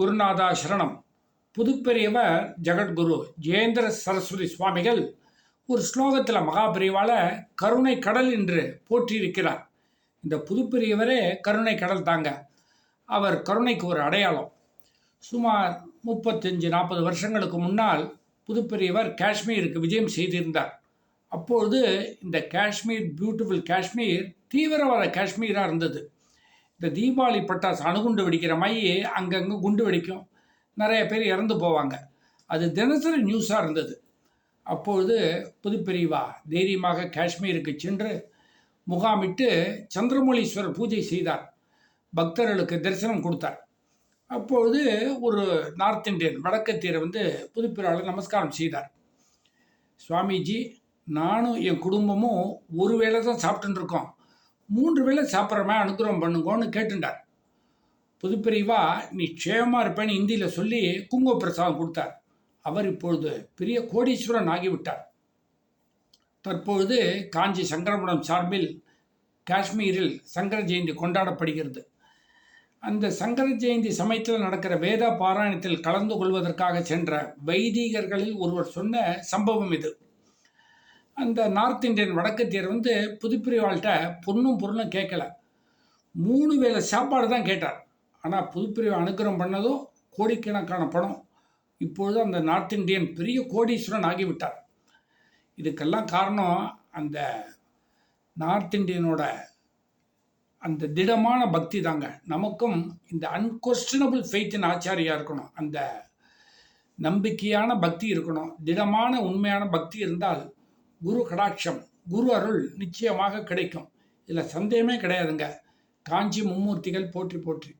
குருநாதா சரணம். புதுப்பெரியவர் ஜெகத்குரு ஜெயேந்திர சரஸ்வதி சுவாமிகள் ஒரு ஸ்லோகத்தில் மகாபெரிவால கருணை கடல் என்று போற்றியிருக்கிறார். இந்த புதுப்பெரியவரே கருணை கடல் தாங்க. அவர் கருணைக்கு ஒரு அடையாளம். சுமார் முப்பத்தஞ்சு நாற்பது வருஷங்களுக்கு முன்னால் புதுப்பெரியவர் காஷ்மீருக்கு விஜயம் செய்திருந்தார். அப்பொழுது இந்த காஷ்மீர் பியூட்டிஃபுல் காஷ்மீர் தீவிரவாத காஷ்மீராக இருந்தது. இந்த தீபாவளி பட்டாசு அணுகுண்டு வெடிக்கிற மாதிரி அங்கங்கே குண்டு வெடிக்கும். நிறைய பேர் இறந்து போவாங்க. அது தினசரி நியூஸாக இருந்தது. அப்பொழுது புதுப்பெரியவா தைரியமாக காஷ்மீருக்கு சென்று முகாமிட்டு சந்திரமொழீஸ்வரர் பூஜை செய்தார். பக்தர்களுக்கு தரிசனம் கொடுத்தார். அப்பொழுது ஒரு நார்த் இந்தியன் வடக்கத்தீரை வந்து புதுப்பிராவில் நமஸ்காரம் செய்தார். சுவாமிஜி நானும் என் குடும்பமும் ஒரு வேளை தான் சாப்பிட்டுன்னு இருக்கோம். மூன்று வேளை சாப்பிட்றமே அனுகிரகம் பண்ணுங்கன்னு கேட்டுண்டார். புதுப்பிரிவா நீ க்ஷேமமாக இருப்பேன்னு இந்தியில் சொல்லி குங்கும பிரசாதம் கொடுத்தார். அவர் இப்பொழுது பெரிய கோடீஸ்வரன் ஆகிவிட்டார். தற்பொழுது காஞ்சி சங்கரமடம் சார்பில் காஷ்மீரில் சங்கர ஜெயந்தி கொண்டாடப்படுகிறது. அந்த சங்கர ஜெயந்தி சமயத்தில் நடக்கிற வேத பாராயணத்தில் கலந்து கொள்வதற்காக சென்ற வைதிகர்களில் ஒருவர் சொன்ன சம்பவம் இது. அந்த நார்த் இந்தியன் வடக்கத்தியர் வந்து புதுப்பிரிவாள்கிட்ட பொண்ணும் பொருளும் கேட்கல. மூணு வேளை சாப்பாடு தான் கேட்டார் ஆனால் புதுப்பிரிவு அனுக்கிரம் பண்ணதும் கோடிக்கணக்கான பணம். இப்பொழுது அந்த நார்த் இந்தியன் பெரிய கோடீஸ்வரன் ஆகிவிட்டார். இதுக்கெல்லாம் காரணம் அந்த நார்த் இந்தியனோட அந்த திடமான பக்தி தாங்க. நமக்கும் இந்த அன்கொஸ்டனபிள் ஃபெய்த்தின் ஆச்சாரியாக இருக்கணும். அந்த நம்பிக்கையான பக்தி இருக்கணும். திடமான உண்மையான பக்தி இருந்தால் குரு கடாட்சம் குரு அருள் நிச்சயமாக கிடைக்கும். இதில் சந்தேகமே கிடையாதுங்க. காஞ்சி மும்மூர்த்திகள் போற்றி போற்றி.